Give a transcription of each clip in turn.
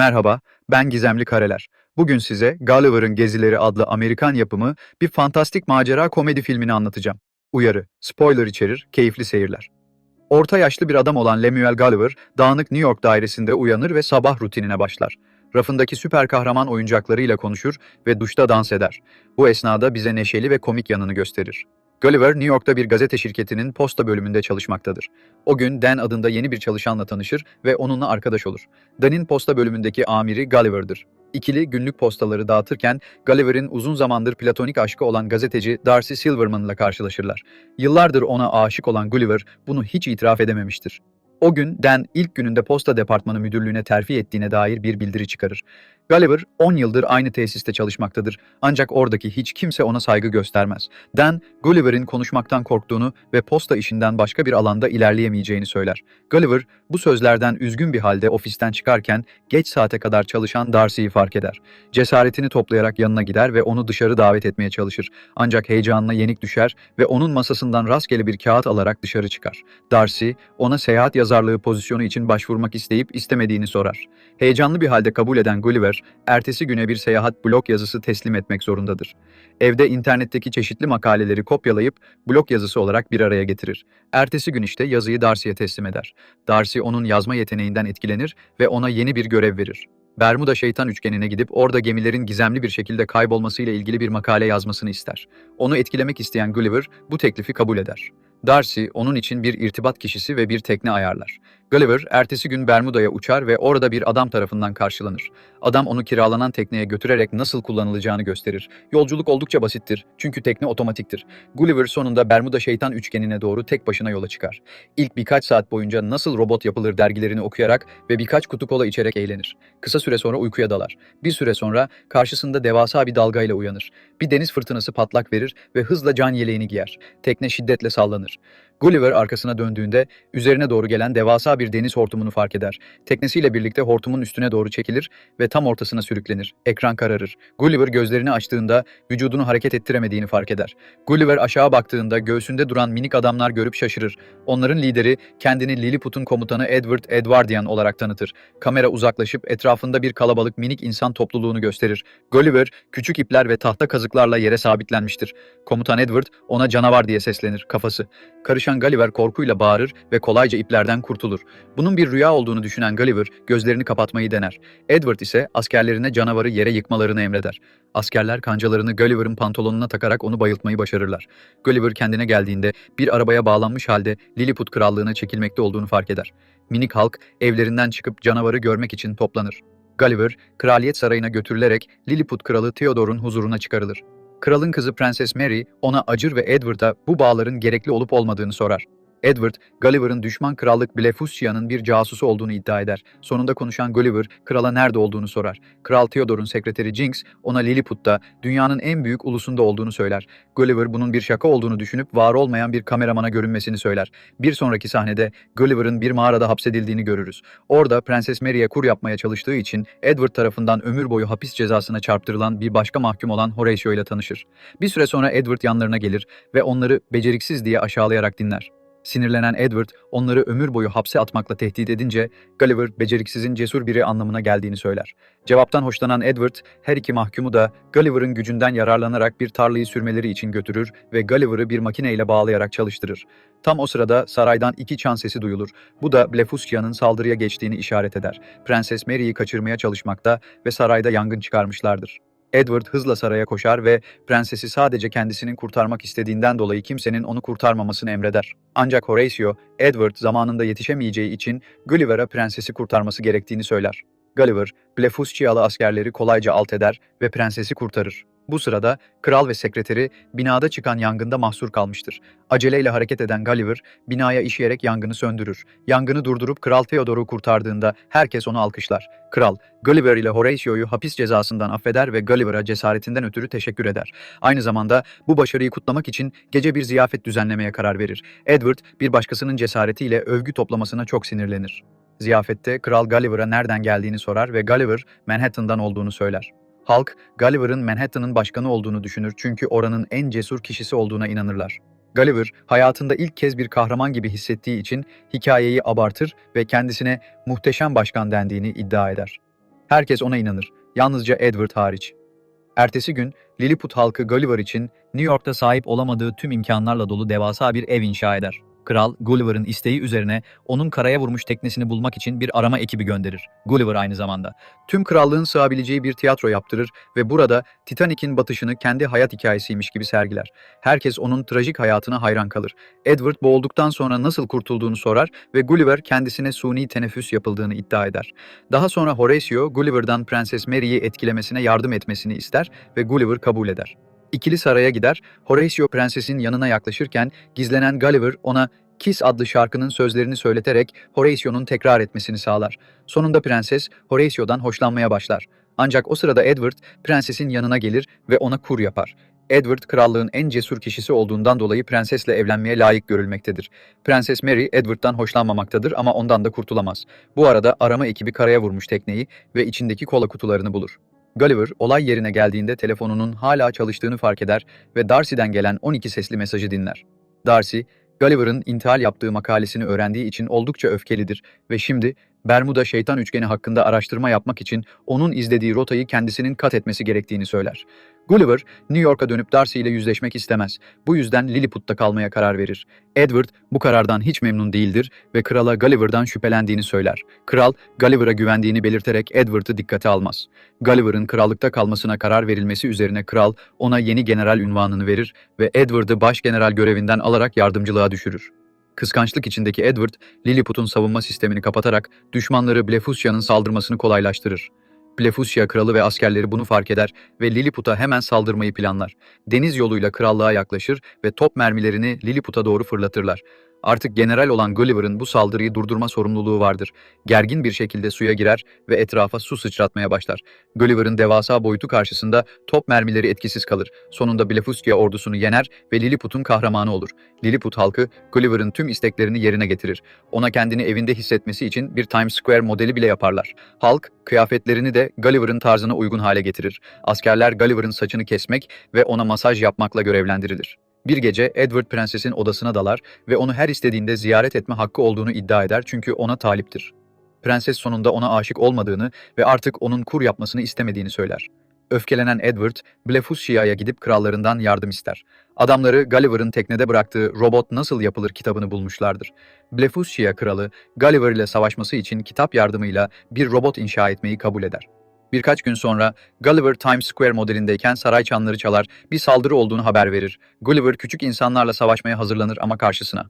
Merhaba, ben Gizemli Kareler. Bugün size Gulliver'ın Gezileri adlı Amerikan yapımı bir fantastik macera komedi filmini anlatacağım. Uyarı, spoiler içerir, keyifli seyirler. Orta yaşlı bir adam olan Lemuel Gulliver, dağınık New York dairesinde uyanır ve sabah rutinine başlar. Rafındaki süper kahraman oyuncaklarıyla konuşur ve duşta dans eder. Bu esnada bize neşeli ve komik yanını gösterir. Gulliver, New York'ta bir gazete şirketinin posta bölümünde çalışmaktadır. O gün Dan adında yeni bir çalışanla tanışır ve onunla arkadaş olur. Dan'in posta bölümündeki amiri Gulliver'dır. İkili günlük postaları dağıtırken Gulliver'in uzun zamandır platonik aşkı olan gazeteci Darcy Silverman'la karşılaşırlar. Yıllardır ona aşık olan Gulliver bunu hiç itiraf edememiştir. O gün Dan ilk gününde posta departmanı müdürlüğüne terfi ettiğine dair bir bildiri çıkarır. Gulliver 10 yıldır aynı tesiste çalışmaktadır ancak oradaki hiç kimse ona saygı göstermez. Dan, Gulliver'in konuşmaktan korktuğunu ve posta işinden başka bir alanda ilerleyemeyeceğini söyler. Gulliver bu sözlerden üzgün bir halde ofisten çıkarken geç saate kadar çalışan Darcy'yi fark eder. Cesaretini toplayarak yanına gider ve onu dışarı davet etmeye çalışır. Ancak heyecanına yenik düşer ve onun masasından rastgele bir kağıt alarak dışarı çıkar. Darcy, ona seyahat yazarlığı pozisyonu için başvurmak isteyip istemediğini sorar. Heyecanlı bir halde kabul eden Gulliver, ertesi güne bir seyahat blog yazısı teslim etmek zorundadır. Evde internetteki çeşitli makaleleri kopyalayıp blog yazısı olarak bir araya getirir. Ertesi gün işte yazıyı Darcy'ye teslim eder. Darcy onun yazma yeteneğinden etkilenir ve ona yeni bir görev verir. Bermuda şeytan üçgenine gidip orada gemilerin gizemli bir şekilde kaybolmasıyla ilgili bir makale yazmasını ister. Onu etkilemek isteyen Gulliver bu teklifi kabul eder. Darcy onun için bir irtibat kişisi ve bir tekne ayarlar. Gulliver ertesi gün Bermuda'ya uçar ve orada bir adam tarafından karşılanır. Adam onu kiralanan tekneye götürerek nasıl kullanılacağını gösterir. Yolculuk oldukça basittir çünkü tekne otomatiktir. Gulliver sonunda Bermuda şeytan üçgenine doğru tek başına yola çıkar. İlk birkaç saat boyunca nasıl robot yapılır dergilerini okuyarak ve birkaç kutu kola içerek eğlenir. Kısa süre sonra uykuya dalar. Bir süre sonra karşısında devasa bir dalgayla uyanır. Bir deniz fırtınası patlak verir ve hızla can yeleğini giyer. Tekne şiddetle sallanır. Gulliver arkasına döndüğünde üzerine doğru gelen devasa bir deniz hortumunu fark eder. Teknesiyle birlikte hortumun üstüne doğru çekilir ve tam ortasına sürüklenir. Ekran kararır. Gulliver gözlerini açtığında vücudunu hareket ettiremediğini fark eder. Gulliver aşağı baktığında göğsünde duran minik adamlar görüp şaşırır. Onların lideri kendini Lilliput'un komutanı Edward Edwardian olarak tanıtır. Kamera uzaklaşıp etrafında bir kalabalık minik insan topluluğunu gösterir. Gulliver küçük ipler ve tahta kazıklarla yere sabitlenmiştir. Komutan Edward ona canavar diye seslenir kafası. Karışan Gulliver korkuyla bağırır ve kolayca iplerden kurtulur. Bunun bir rüya olduğunu düşünen Gulliver gözlerini kapatmayı dener. Edward ise askerlerine canavarı yere yıkmalarını emreder. Askerler kancalarını Gulliver'ın pantolonuna takarak onu bayıltmayı başarırlar. Gulliver kendine geldiğinde bir arabaya bağlanmış halde Lilliput krallığına çekilmekte olduğunu fark eder. Minik halk evlerinden çıkıp canavarı görmek için toplanır. Gulliver, kraliyet sarayına götürülerek Lilliput kralı Theodore'un huzuruna çıkarılır. Kralın kızı Prenses Mary ona acır ve Edward'a bu bağların gerekli olup olmadığını sorar. Edward, Gulliver'ın düşman krallık Blefuscia'nın bir casusu olduğunu iddia eder. Sonunda konuşan Gulliver, krala nerede olduğunu sorar. Kral Theodore'un sekreteri Jinx, ona Lilliput'ta, dünyanın en büyük ulusunda olduğunu söyler. Gulliver bunun bir şaka olduğunu düşünüp var olmayan bir kameramana görünmesini söyler. Bir sonraki sahnede Gulliver'ın bir mağarada hapsedildiğini görürüz. Orada Prenses Mary'e kur yapmaya çalıştığı için Edward tarafından ömür boyu hapis cezasına çarptırılan bir başka mahkum olan Horatio ile tanışır. Bir süre sonra Edward yanlarına gelir ve onları beceriksiz diye aşağılayarak dinler. Sinirlenen Edward, onları ömür boyu hapse atmakla tehdit edince, Gulliver, beceriksizin cesur biri anlamına geldiğini söyler. Cevaptan hoşlanan Edward, her iki mahkumu da Gulliver'ın gücünden yararlanarak bir tarlayı sürmeleri için götürür ve Gulliver'ı bir makineyle bağlayarak çalıştırır. Tam o sırada saraydan iki çan sesi duyulur. Bu da Blefuscia'nın saldırıya geçtiğini işaret eder. Prenses Mary'yi kaçırmaya çalışmakta ve sarayda yangın çıkarmışlardır. Edward hızla saraya koşar ve prensesi sadece kendisinin kurtarmak istediğinden dolayı kimsenin onu kurtarmamasını emreder. Ancak Horatio, Edward zamanında yetişemeyeceği için Gulliver'a prensesi kurtarması gerektiğini söyler. Gulliver, Blefuscialı askerleri kolayca alt eder ve prensesi kurtarır. Bu sırada kral ve sekreteri binada çıkan yangında mahsur kalmıştır. Aceleyle hareket eden Gulliver, binaya işeyerek yangını söndürür. Yangını durdurup Kral Theodore'u kurtardığında herkes onu alkışlar. Kral, Gulliver ile Horatio'yu hapis cezasından affeder ve Gulliver'a cesaretinden ötürü teşekkür eder. Aynı zamanda bu başarıyı kutlamak için gece bir ziyafet düzenlemeye karar verir. Edward, bir başkasının cesaretiyle övgü toplamasına çok sinirlenir. Ziyafette Kral Gulliver'a nereden geldiğini sorar ve Gulliver, Manhattan'dan olduğunu söyler. Halk, Gulliver'ın Manhattan'ın başkanı olduğunu düşünür çünkü oranın en cesur kişisi olduğuna inanırlar. Gulliver, hayatında ilk kez bir kahraman gibi hissettiği için hikayeyi abartır ve kendisine muhteşem başkan dendiğini iddia eder. Herkes ona inanır. Yalnızca Edward hariç. Ertesi gün Lilliput halkı Gulliver için New York'ta sahip olamadığı tüm imkanlarla dolu devasa bir ev inşa eder. Kral, Gulliver'ın isteği üzerine onun karaya vurmuş teknesini bulmak için bir arama ekibi gönderir. Gulliver aynı zamanda. Tüm krallığın sığabileceği bir tiyatro yaptırır ve burada Titanic'in batışını kendi hayat hikayesiymiş gibi sergiler. Herkes onun trajik hayatına hayran kalır. Edward boğulduktan sonra nasıl kurtulduğunu sorar ve Gulliver kendisine suni teneffüs yapıldığını iddia eder. Daha sonra Horatio, Gulliver'dan Prenses Mary'i etkilemesine yardım etmesini ister ve Gulliver kabul eder. İkili saraya gider, Horatio prensesin yanına yaklaşırken gizlenen Gulliver ona Kiss adlı şarkının sözlerini söyleterek Horatio'nun tekrar etmesini sağlar. Sonunda prenses Horatio'dan hoşlanmaya başlar. Ancak o sırada Edward prensesin yanına gelir ve ona kur yapar. Edward krallığın en cesur kişisi olduğundan dolayı prensesle evlenmeye layık görülmektedir. Prenses Mary Edward'dan hoşlanmamaktadır ama ondan da kurtulamaz. Bu arada arama ekibi karaya vurmuş tekneyi ve içindeki kola kutularını bulur. Gulliver olay yerine geldiğinde telefonunun hala çalıştığını fark eder ve Darcy'den gelen 12 sesli mesajı dinler. Darcy, Gulliver'ın intihal yaptığı makalesini öğrendiği için oldukça öfkelidir ve şimdi Bermuda şeytan üçgeni hakkında araştırma yapmak için onun izlediği rotayı kendisinin kat etmesi gerektiğini söyler. Gulliver, New York'a dönüp Darcy ile yüzleşmek istemez. Bu yüzden Lilliput'ta kalmaya karar verir. Edward bu karardan hiç memnun değildir ve krala Gulliver'dan şüphelendiğini söyler. Kral, Gulliver'a güvendiğini belirterek Edward'ı dikkate almaz. Gulliver'ın krallıkta kalmasına karar verilmesi üzerine kral ona yeni general ünvanını verir ve Edward'ı başgeneral görevinden alarak yardımcılığa düşürür. Kıskançlık içindeki Edward, Lilliput'un savunma sistemini kapatarak düşmanları Blefuscia'nın saldırmasını kolaylaştırır. Blefuscia kralı ve askerleri bunu fark eder ve Lilliput'a hemen saldırmayı planlar. Deniz yoluyla krallığa yaklaşır ve top mermilerini Lilliput'a doğru fırlatırlar. Artık general olan Gulliver'ın bu saldırıyı durdurma sorumluluğu vardır. Gergin bir şekilde suya girer ve etrafa su sıçratmaya başlar. Gulliver'ın devasa boyutu karşısında top mermileri etkisiz kalır. Sonunda Blefuscia ordusunu yener ve Lilliput'un kahramanı olur. Lilliput halkı Gulliver'ın tüm isteklerini yerine getirir. Ona kendini evinde hissetmesi için bir Times Square modeli bile yaparlar. Halk kıyafetlerini de Gulliver'ın tarzına uygun hale getirir. Askerler Gulliver'ın saçını kesmek ve ona masaj yapmakla görevlendirilir. Bir gece Edward prensesin odasına dalar ve onu her istediğinde ziyaret etme hakkı olduğunu iddia eder çünkü ona taliptir. Prenses sonunda ona aşık olmadığını ve artık onun kur yapmasını istemediğini söyler. Öfkelenen Edward, Blefuscia'ya gidip krallarından yardım ister. Adamları Gulliver'ın teknede bıraktığı Robot Nasıl Yapılır kitabını bulmuşlardır. Blefuscia kralı, Gulliver ile savaşması için kitap yardımıyla bir robot inşa etmeyi kabul eder. Birkaç gün sonra Gulliver Times Square modelindeyken saray çanları çalar, bir saldırı olduğunu haber verir. Gulliver küçük insanlarla savaşmaya hazırlanır ama karşısına.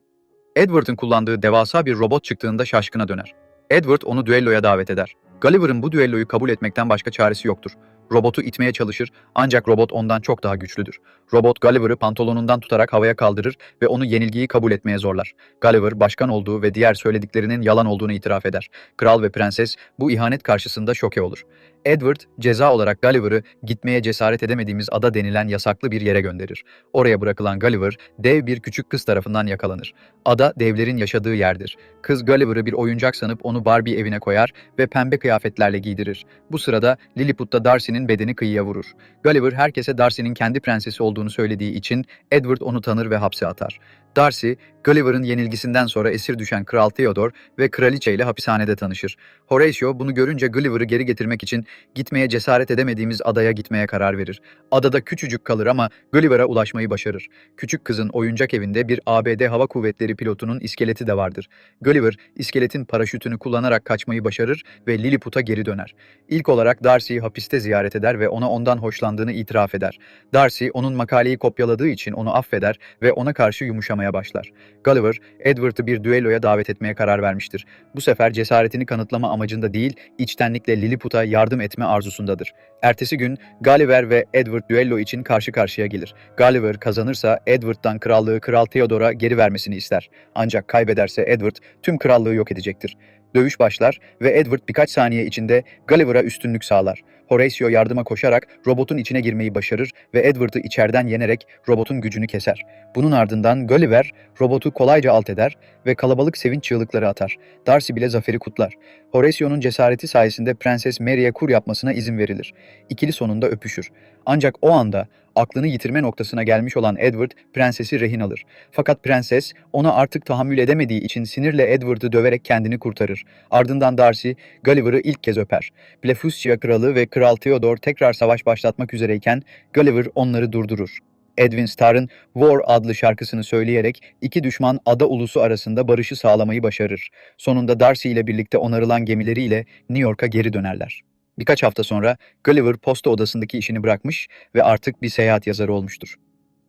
Edward'ın kullandığı devasa bir robot çıktığında şaşkına döner. Edward onu düelloya davet eder. Gulliver'ın bu düelloyu kabul etmekten başka çaresi yoktur. Robotu itmeye çalışır ancak robot ondan çok daha güçlüdür. Robot Gulliver'ı pantolonundan tutarak havaya kaldırır ve onu yenilgiyi kabul etmeye zorlar. Gulliver başkan olduğu ve diğer söylediklerinin yalan olduğunu itiraf eder. Kral ve prenses bu ihanet karşısında şoke olur. Edward ceza olarak Gulliver'ı gitmeye cesaret edemediğimiz ada denilen yasaklı bir yere gönderir. Oraya bırakılan Gulliver dev bir küçük kız tarafından yakalanır. Ada devlerin yaşadığı yerdir. Kız Gulliver'ı bir oyuncak sanıp onu Barbie evine koyar ve pembe kıyafetlerle giydirir. Bu sırada Lilliput'ta Darcy'nin bedeni kıyıya vurur. Gulliver herkese Darcy'nin kendi prensesi olduğunu söylediği için Edward onu tanır ve hapse atar. Darcy, Gulliver'ın yenilgisinden sonra esir düşen Kral Theodore ve Kraliçe ile hapishanede tanışır. Horatio bunu görünce Gulliver'ı geri getirmek için gitmeye cesaret edemediğimiz adaya gitmeye karar verir. Adada küçücük kalır ama Gulliver'a ulaşmayı başarır. Küçük kızın oyuncak evinde bir ABD Hava Kuvvetleri pilotunun iskeleti de vardır. Gulliver, iskeletin paraşütünü kullanarak kaçmayı başarır ve Lilliput'a geri döner. İlk olarak Darcy'yi hapiste ziyaret eder ve ona ondan hoşlandığını itiraf eder. Darcy, onun makaleyi kopyaladığı için onu affeder ve ona karşı yumuşamaya başlar. Gulliver, Edward'ı bir düelloya davet etmeye karar vermiştir. Bu sefer cesaretini kanıtlama amacında değil, içtenlikle Lilliput'a yardım etme arzusundadır. Ertesi gün Gulliver ve Edward düello için karşı karşıya gelir. Gulliver kazanırsa Edward'dan krallığı Kral Theodore'a geri vermesini ister. Ancak kaybederse Edward tüm krallığı yok edecektir. Dövüş başlar ve Edward birkaç saniye içinde Gulliver'a üstünlük sağlar. Horatio yardıma koşarak robotun içine girmeyi başarır ve Edward'ı içeriden yenerek robotun gücünü keser. Bunun ardından Gulliver robotu kolayca alt eder ve kalabalık sevinç çığlıkları atar. Darcy bile zaferi kutlar. Horatio'nun cesareti sayesinde Prenses Mary'e kur yapmasına izin verilir. İkili sonunda öpüşür. Ancak o anda aklını yitirme noktasına gelmiş olan Edward prensesi rehin alır. Fakat prenses ona artık tahammül edemediği için sinirle Edward'ı döverek kendini kurtarır. Ardından Darcy Gulliver'ı ilk kez öper. Blefuscia kralı ve Kral Theodore tekrar savaş başlatmak üzereyken Gulliver onları durdurur. Edwin Starr'ın War adlı şarkısını söyleyerek iki düşman ada ulusu arasında barışı sağlamayı başarır. Sonunda Darcy ile birlikte onarılan gemileriyle New York'a geri dönerler. Birkaç hafta sonra Gulliver posta odasındaki işini bırakmış ve artık bir seyahat yazarı olmuştur.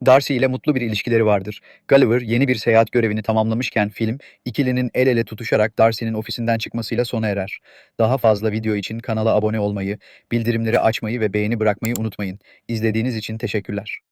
Darcy ile mutlu bir ilişkileri vardır. Gulliver yeni bir seyahat görevini tamamlamışken film, ikilinin el ele tutuşarak Darcy'nin ofisinden çıkmasıyla sona erer. Daha fazla video için kanala abone olmayı, bildirimleri açmayı ve beğeni bırakmayı unutmayın. İzlediğiniz için teşekkürler.